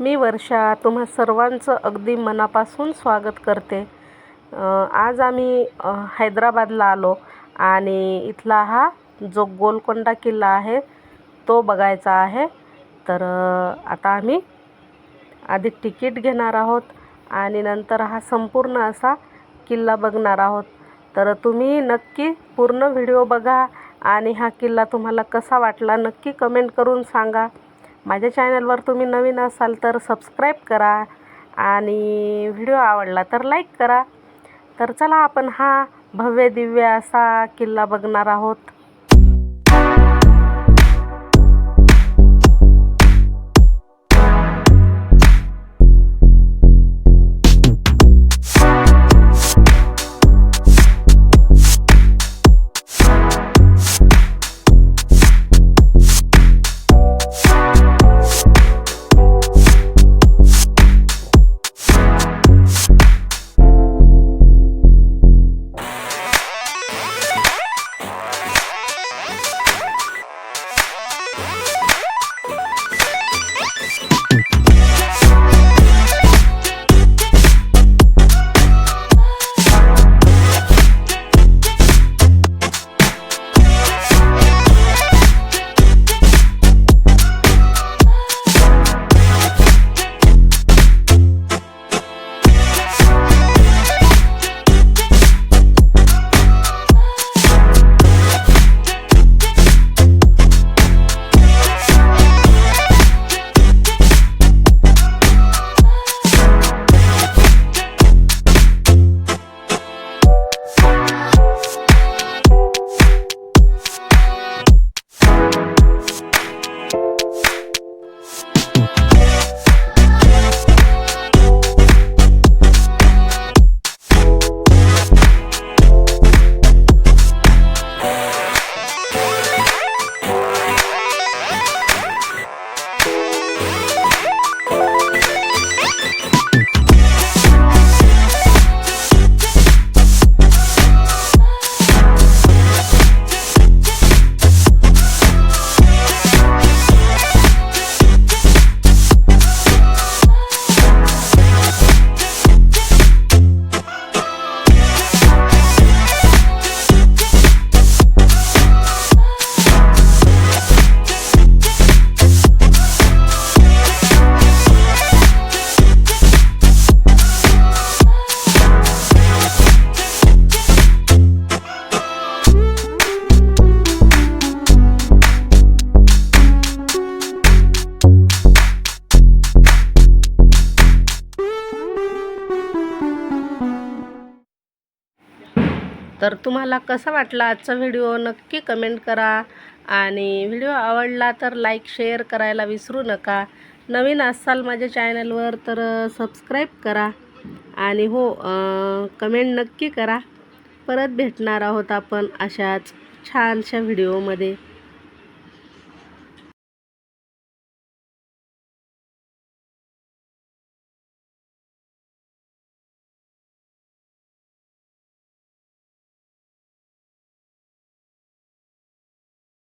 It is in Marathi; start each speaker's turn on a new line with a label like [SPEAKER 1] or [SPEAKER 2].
[SPEAKER 1] मी वर्षा तुम्हा सर्वांचं अगदी मनापासून स्वागत करते. आज आम्ही हैदराबादला आलो आणि इथला हा जो गोलकोंडा किल्ला आहे तो बघायचा आहे. तर आता आम्ही आधी तिकीट घेणार आहोत आणि नंतर हा संपूर्ण असा किल्ला बघणार आहोत. तर तुम्ही नक्की पूर्ण व्हिडिओ बघा आणि हा किल्ला तुम्हाला कसा वाटला नक्की कमेंट करून सांगा. माझ्या चॅनलवर तुम्ही नवीन असाल तर सबस्क्राईब करा आणि व्हिडिओ आवडला तर लाईक करा. तर चला आपण हा भव्य दिव्य असा किल्ला बघणार आहोत. तर तुम्हाला कसा वाटला आजचा व्हिडिओ नक्की कमेंट करा. आणि व्हिडिओ आवडला तर लाईक शेअर करायला विसरू नका. नवीन असाल माझ्या चॅनलवर तर सबस्क्राईब करा. आणि हो कमेंट नक्की करा. परत भेटणार आहोत आपण अशाच छानशा व्हिडिओमध्ये.